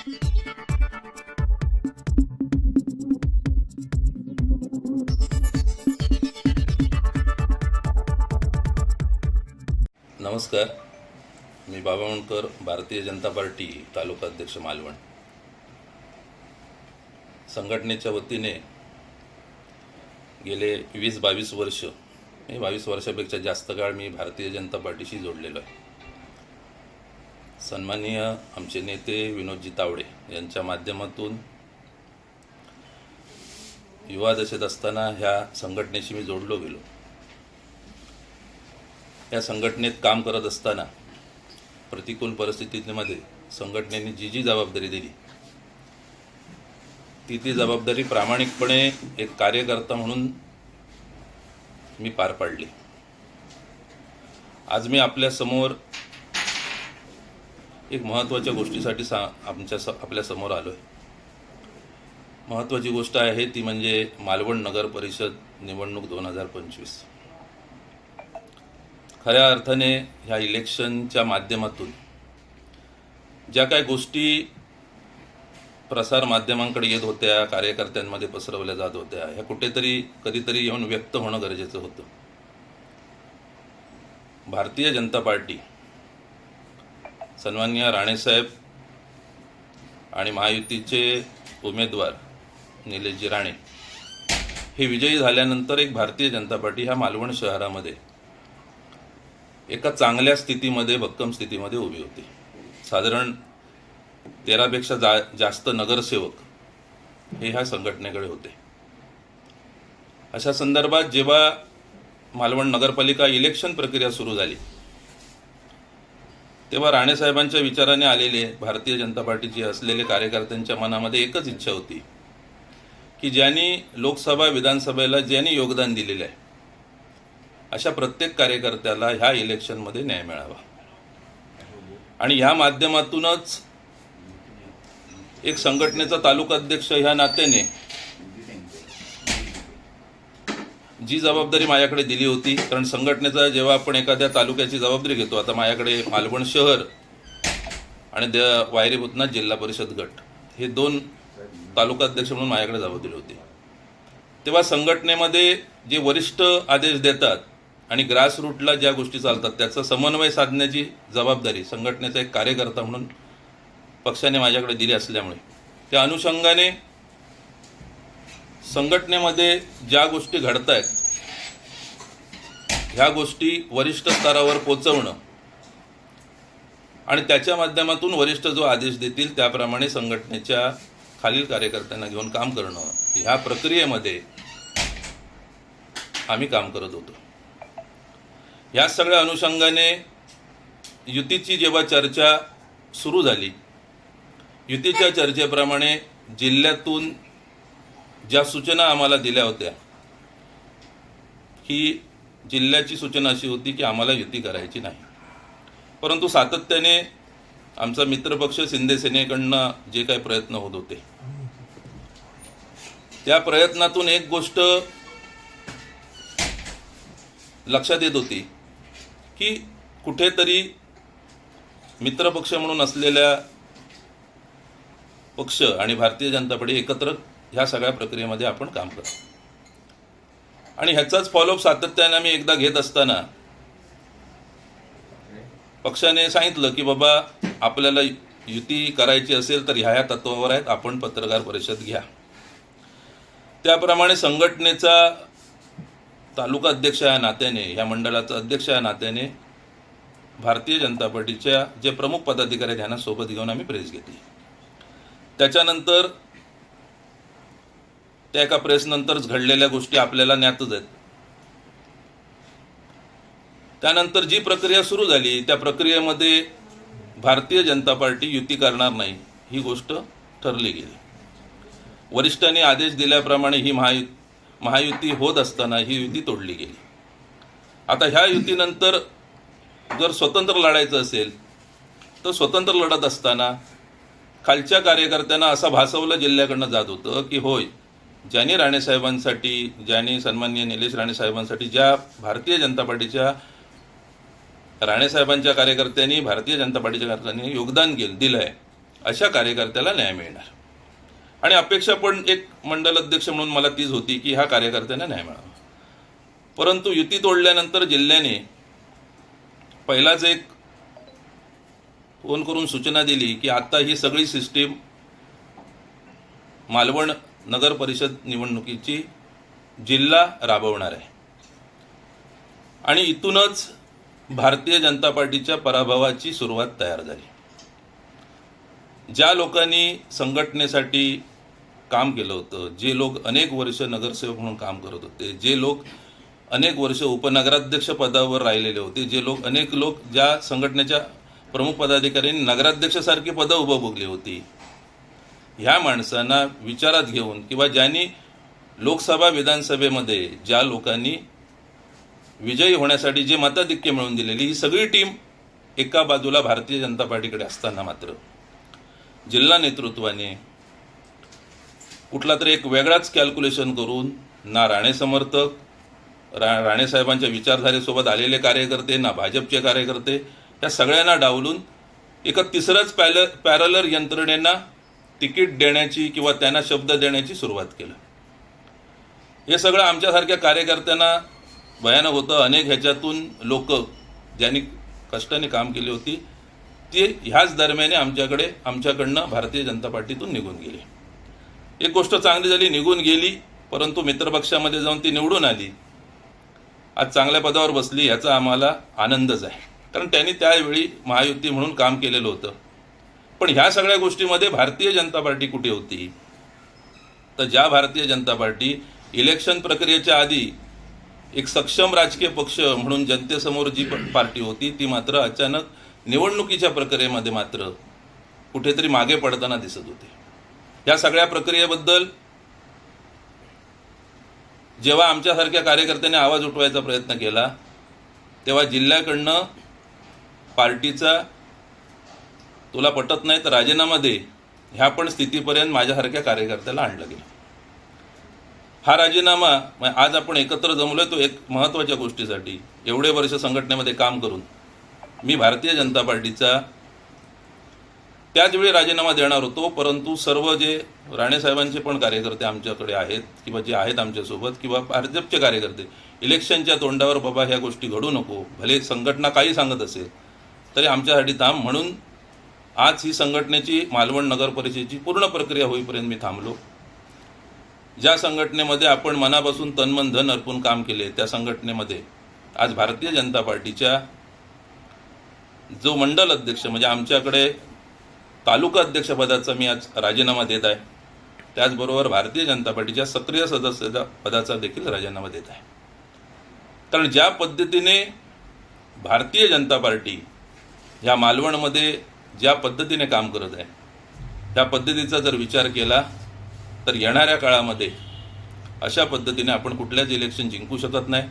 नमस्कार. मी बाबावणकर भारतीय जनता पार्टी तालुका अध्यक्ष मालवण. संघटनेच्या वतीने गेले वीस बावीस वर्ष हे बावीस वर्षापेक्षा जास्त काळ मी भारतीय जनता पार्टीशी जोडलेलो आहे. सन्माननीय आमचे नेते विनोदजी तावडे यांच्या माध्यमातून युवा दशेत असताना ह्या संघटनेशी मी जोडलो गेलो. या संघटनेत काम करत असताना प्रतिकूल परिस्थितीमध्ये संघटनेने जी जी जबाबदारी दिली ती ती जबाबदारी प्रामाणिकपणे एक कार्यकर्ता म्हणून मी पार पाडली. आज मी आपल्यासमोर एक महत्त्वाच्या गोष्टीसाठी सा आमच्या स आपल्यासमोर आलो आहे महत्त्वाची गोष्ट आहे ती म्हणजे मालवण नगर परिषद निवडणूक दोन हजार पंचवीस. खऱ्या अर्थाने ह्या इलेक्शनच्या माध्यमातून ज्या काही गोष्टी प्रसार माध्यमांकडे येत होत्या कार्यकर्त्यांमध्ये पसरवल्या जात होत्या ह्या कुठेतरी कधीतरी येऊन व्यक्त होणं गरजेचं होतं. भारतीय जनता पार्टी सन्मान्य राणेसाहेब आणि महायुतीचे उमेदवार निलेशजी राणे. हे विजयी झाल्यानंतर एक भारतीय जनता पार्टी ह्या मालवण शहरामध्ये एका चांगल्या स्थितीमध्ये भक्कम स्थितीमध्ये उभी होती. साधारण तेरापेक्षा जा जास्त नगरसेवक हे ह्या संघटनेकडे होते. अशा संदर्भात जेव्हा मालवण नगरपालिका इलेक्शन प्रक्रिया सुरू झाली तेव्हा राणेसाहेबांच्या विचाराने आलेले भारतीय जनता पार्टीचे असलेले कार्यकर्त्यांच्या मनामध्ये एकच इच्छा होती की ज्यांनी लोकसभा विधानसभेला ज्यांनी योगदान दिलेलं आहे अशा प्रत्येक कार्यकर्त्याला ह्या इलेक्शनमध्ये न्याय मिळावा. आणि ह्या माध्यमातूनच एक संघटनेचा तालुका अध्यक्ष ह्या नात्याने जी जबाबदारी माझ्याकडे दिली होती कारण संघटनेचा जेव्हा आपण एखाद्या तालुक्याची जबाबदारी घेतो आता माझ्याकडे मालवण शहर आणि द वायरी भूतनाथ जिल्हा परिषद गट हे दोन तालुकाध्यक्ष म्हणून माझ्याकडे जबाबदारी होती. तेव्हा संघटनेमध्ये जे वरिष्ठ आदेश देतात आणि ग्रासरूटला ज्या गोष्टी चालतात त्याचा समन्वय साधण्याची जबाबदारी संघटनेचा एक कार्यकर्ता म्हणून पक्षाने माझ्याकडे दिली असल्यामुळे त्या अनुषंगाने संघटनेमध्ये ज्या गोष्टी घडत आहेत ह्या गोष्टी वरिष्ठ स्तरावर पोचवणं आणि त्याच्या माध्यमातून वरिष्ठ जो आदेश देतील त्याप्रमाणे संघटनेच्या खालील कार्यकर्त्यांना घेऊन काम करणं ह्या प्रक्रियेमध्ये आम्ही काम करत होतो. या सगळ्या अनुषंगाने युतीची जेव्हा चर्चा सुरू झाली युतीच्या चर्चेप्रमाणे जिल्ह्यातून ज्या सूचना आम्हाला दिल्या होत्या की जिल्ह्याची सूचना अशी होती की आम्हाला युती करायची नाही. परंतु सातत्याने आमचा मित्रपक्ष शिंदे सेनेकडनं जे काही प्रयत्न होत होते त्या प्रयत्नातून एक गोष्ट लक्षात येत होती की कुठेतरी मित्रपक्ष म्हणून असलेल्या पक्ष आणि भारतीय जनता पार्टी एकत्र ह्या सगळ्या प्रक्रियेमध्ये आपण काम करतो. आणि ह्याचाच फॉलोअप सातत्याने आम्ही एकदा घेत असताना पक्षाने सांगितलं की बाबा आपल्याला युती करायची असेल तर ह्या ह्या तत्वावर आहेत आपण पत्रकार परिषद घ्या. त्याप्रमाणे संघटनेचा तालुका अध्यक्ष या नात्याने या मंडळाचा अध्यक्ष या नात्याने भारतीय जनता पार्टीच्या जे प्रमुख पदाधिकारी आहेत ह्यांना सोबत घेऊन आम्ही प्रेस घेतली. त्याच्यानंतर त्या एका प्रेसनंतरच घडलेल्या गोष्टी आपल्याला ज्ञातच आहेत. त्यानंतर जी प्रक्रिया सुरू झाली त्या प्रक्रियेमध्ये भारतीय जनता पार्टी युती करणार नाही ही गोष्ट ठरली गेली. वरिष्ठांनी आदेश दिल्याप्रमाणे ही महायु महायुती होत असताना ही युती तोडली गेली. आता ह्या युतीनंतर जर स्वतंत्र लढायचं असेल तर स्वतंत्र लढत असताना खालच्या कार्यकर्त्यांना असं भासवलं जिल्ह्याकडनं जात होतं की होय ज्यांनी राणेसाहेबांसाठी ज्यांनी सन्माननीय निलेश राणेसाहेबांसाठी ज्या भारतीय जनता पार्टीच्या राणेसाहेबांच्या कार्यकर्त्यांनी भारतीय जनता पार्टीच्या कार्यकर्त्यांनी योगदान केलं दिलं आहे अशा कार्यकर्त्याला न्याय मिळणार. आणि अपेक्षा पण एक मंडल अध्यक्ष म्हणून मला तीच होती की ह्या कार्यकर्त्यांना न्याय मिळावा. परंतु युती तोडल्यानंतर जिल्ह्याने पहिलाच एक फोन करून सूचना दिली की आता ही सगळी सिस्टीम मालवण नगर परिषद निवडणुकीची जिल्हा राबवणार आहे. आणि इथूनच भारतीय जनता पार्टीच्या पराभवाची सुरुवात तयार झाली. ज्या लोकांनी संघटनेसाठी काम केलं होतं जे लोक अनेक वर्ष नगरसेवक म्हणून काम करत होते जे लोक अनेक वर्ष उपनगराध्यक्ष पदावर राहिलेले होते जे लोक अनेक लोक ज्या संघटनेच्या प्रमुख पदाधिकाऱ्यांनी नगराध्यक्षासारखी पदं उपभोगली होती ह्या माणसांना विचारात घेऊन किंवा ज्यांनी लोकसभा विधानसभेमध्ये ज्या लोकांनी विजयी होण्यासाठी जे मताधिक्य मिळवून दिलेली ही सगळी टीम एका बाजूला भारतीय जनता पार्टीकडे असताना मात्र जिल्हा नेतृत्वाने कुठला तरी एक वेगळाच कॅल्क्युलेशन करून ना राणे समर्थक रा राणेसाहेबांच्या विचारधारेसोबत आलेले कार्यकर्ते ना भाजपचे कार्यकर्ते या सगळ्यांना डावलून एका तिसऱ्याच पॅल पॅरलर यंत्रणेना तिकीट देण्याची किंवा त्यांना शब्द देण्याची सुरुवात केलं. हे सगळं आमच्यासारख्या कार्यकर्त्यांना भयानक होतं. अनेक ह्याच्यातून लोक ज्यांनी कष्टाने काम केली होती ते ह्याच दरम्याने आमच्याकडे आमच्याकडनं भारतीय जनता पार्टीतून निघून गेले. एक गोष्ट चांगली झाली निघून गेली परंतु मित्रपक्षामध्ये जाऊन ती निवडून आली. आज चांगल्या पदावर बसली याचा आम्हाला आनंदच आहे. कारण त्यांनी त्यावेळी महायुती म्हणून काम केलेलं होतं. पण ह्या सगळ्या गोष्टीमध्ये भारतीय जनता पार्टी कुठे होती? तर ज्या भारतीय जनता पार्टी इलेक्शन प्रक्रियेच्या आधी एक सक्षम राजकीय पक्ष म्हणून जनतेसमोर जी पार्टी होती ती मात्र अचानक निवडणुकीच्या प्रक्रियेमध्ये मात्र कुठेतरी मागे पडताना दिसत होते. या सगळ्या प्रक्रियेबद्दल जेव्हा आमच्यासारख्या कार्यकर्त्यांनी आवाज उठवायचा प्रयत्न केला तेव्हा जिल्ह्याकडनं पार्टीचा तुला पटत नाही तर राजीनामा दे. ह्या पण स्थितीपर्यंत माझ्यासारख्या कार्यकर्त्याला आणलं गेलं. हा राजीनामा आज आपण एकत्र जमलोय तो एक महत्त्वाच्या गोष्टीसाठी. एवढे वर्ष संघटनेमध्ये काम करून. मी भारतीय जनता पार्टीचा त्याचवेळी राजीनामा देणार होतो परंतु सर्व जे राणेसाहेबांचे पण कार्यकर्ते आमच्याकडे आहेत किंवा जे आहेत आमच्यासोबत किंवा भाजपचे कार्यकर्ते इलेक्शनच्या तोंडावर बाबा ह्या गोष्टी घडू नको. भले संघटना काही सांगत असेल तरी आमच्यासाठी थांब म्हणून आज ही संघटनेची मालवण नगर परिषदेची पूर्ण प्रक्रिया होईपर्यंत मी थांबलो. ज्या संघटनेमध्ये आपण मनापासून तनमन धन अर्पून काम केले त्या संघटनेमध्ये आज भारतीय जनता पार्टीच्या जो मंडल अध्यक्ष म्हणजे आमच्याकडे तालुका अध्यक्षपदाचा मी आज राजीनामा देत आहे. त्याचबरोबर भारतीय जनता पार्टीच्या सक्रिय सदस्य पदाचा देखील राजीनामा देत आहे. कारण ज्या पद्धतीने भारतीय जनता पार्टी ह्या मालवणमध्ये ज्या पद्धतीने काम करत आहे त्या पद्धतीचा जर विचार केला तर येणाऱ्या काळामध्ये अशा पद्धतीने आपण कुठल्याच इलेक्शन जिंकू शकत नाही.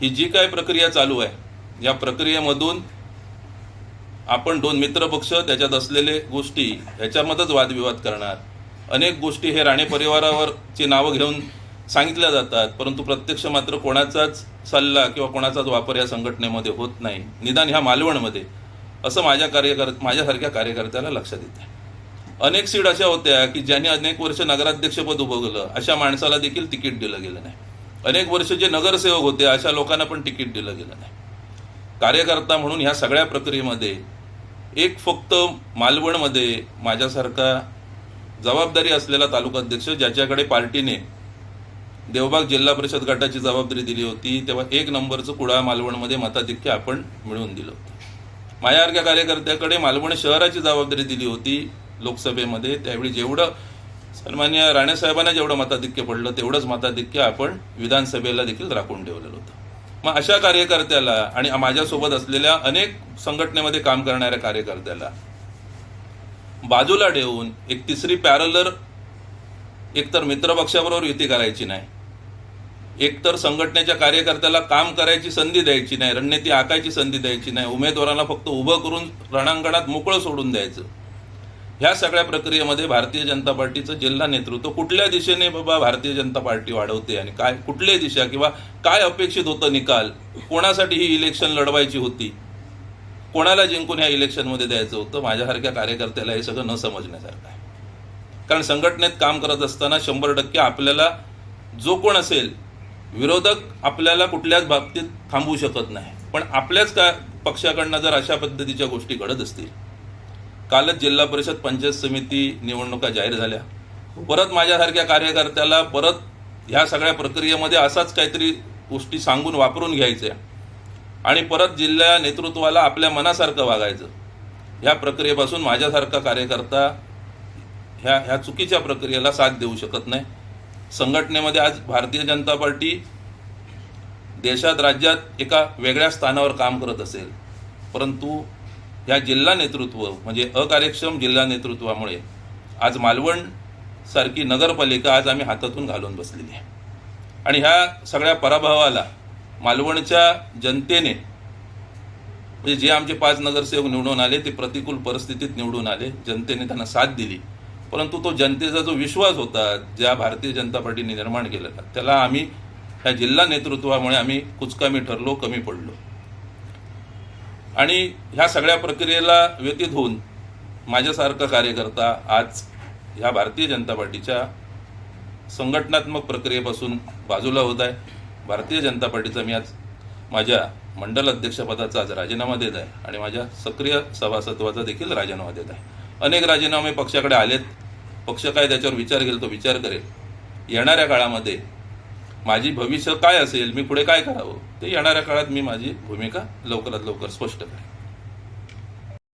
ही जी काय प्रक्रिया चालू आहे या प्रक्रियेमधून आपण दोन मित्रपक्ष त्याच्यात असलेले गोष्टी ह्याच्यामध्येच वादविवाद करणार. अनेक गोष्टी हे राणे परिवारावरची नावं घेऊन सांगितल्या जातात परंतु प्रत्यक्ष मात्र कोणाचाच सल्ला किंवा कोणाचाच वापर या संघटनेमध्ये होत नाही. निदान ह्या मालवणमध्ये. असं माझ्या कार्यकर माझ्यासारख्या कार्यकर्त्याला लक्षात येते अनेक सीट अशा होत्या की ज्यांनी अनेक वर्ष नगराध्यक्षपद उभवलं अशा माणसाला देखील तिकीट दिलं गेलं नाही. अनेक वर्ष जे नगरसेवक होते अशा लोकांना पण तिकीट दिलं गेलं नाही. कार्यकर्ता म्हणून ह्या सगळ्या प्रक्रियेमध्ये एक फक्त मालवणमध्ये माझ्यासारखा जबाबदारी असलेला तालुका अध्यक्ष ज्याच्याकडे पार्टीने देवबाग जिल्हा परिषद गटाची जबाबदारी दिली होती तेव्हा एक नंबरचं कुडा मालवणमध्ये मताधिक्य आपण मिळवून दिलं होतं. माझ्यासारख्या कार्यकर्त्याकडे मालवण शहराची जबाबदारी दिली होती लोकसभेमध्ये. त्यावेळी जेवढं सन्मान्य राणेसाहेबांना जेवढं मताधिक्य पडलं तेवढंच मताधिक्य आपण विधानसभेला देखील राखून ठेवलेलं होतं. मग अशा कार्यकर्त्याला आणि माझ्यासोबत असलेल्या अनेक संघटनेमध्ये काम करणाऱ्या कार्यकर्त्याला बाजूला ठेवून एक तिसरी पॅरलर एकतर मित्रपक्षाबरोबर युती करायची नाही एकतर संघटनेच्या कार्यकर्त्याला काम करायची संधी द्यायची नाही रणनीती आखायची संधी द्यायची नाही उमेदवारांना फक्त उभं करून रणांगणात मोकळं सोडून द्यायचं. ह्या सगळ्या प्रक्रियेमध्ये भारतीय जनता पार्टीचं जिल्हा नेतृत्व कुठल्या दिशेने बाबा भारतीय जनता पार्टी वाढवते आणि काय कुठल्या दिशा किंवा काय अपेक्षित होतं निकाल कोणासाठी ही इलेक्शन लढवायची होती कोणाला जिंकून ह्या इलेक्शनमध्ये द्यायचं होतं माझ्यासारख्या कार्यकर्त्याला हे सगळं न समजण्यासारखं आहे. कारण संघटनेत काम करत असताना शंभर टक्के आपल्याला जो कोण असेल विरोधक आपल्याला कुठल्याच बाबतीत थांबवू शकत नाही. पण आपल्याच का पक्षाकडनं जर अशा पद्धतीच्या गोष्टी घडत असतील कालच जिल्हा परिषद पंचायत समिती निवडणुका जाहीर झाल्या. परत माझ्यासारख्या कार्यकर्त्याला परत ह्या सगळ्या प्रक्रियेमध्ये असाच काहीतरी गोष्टी सांगून वापरून घ्यायच्या आणि परत जिल्हा नेतृत्वाला आपल्या मनासारखं वागायचं. ह्या प्रक्रियेपासून माझ्यासारखा कार्यकर्ता ह्या ह्या चुकीच्या प्रक्रियेला साथ देऊ शकत नाही. संघटनेमध्ये आज भारतीय जनता पार्टी देशात राज्यात एका वेगळ्या स्थानावर काम करत असेल. परंतु ह्या जिल्हा नेतृत्व म्हणजे अकार्यक्षम जिल्हा नेतृत्वामुळे आज मालवण सारखी नगरपालिका आज आम्ही हातातून घालून बसलेली आहे. आणि ह्या सगळ्या पराभवाला मालवणच्या जनतेने म्हणजे जे आमचे पाच नगरसेवक निवडून आले ते प्रतिकूल परिस्थितीत निवडून आले. जनतेने त्यांना साथ दिली. परंतु तो जनतेचा जो विश्वास होता ज्या भारतीय जनता पार्टीने निर्माण केलेला त्याला आम्ही ह्या जिल्हा नेतृत्वामुळे आम्ही कुचकामी ठरलो कमी पडलो. आणि ह्या सगळ्या प्रक्रियेला व्यतीत होऊन माझ्यासारखा कार्यकर्ता आज ह्या भारतीय जनता पार्टीच्या संघटनात्मक प्रक्रियेपासून बाजूला होत आहे. भारतीय जनता पार्टीचा मी आज माझ्या मंडल अध्यक्षपदाचा आज राजीनामा देत आहे आणि माझ्या सक्रिय सभासत्वाचा देखील राजीनामा देत आहे. अनेक राजीनामे पक्षाकडे आलेत. पक्ष काय त्याच्यावर विचार केला तो विचार करेल. येणाऱ्या काळामध्ये माझी भविष्य काय असेल मी पुढे काय करावं ते येणाऱ्या काळात मी माझी भूमिका लवकरात लवकर स्पष्ट करेन.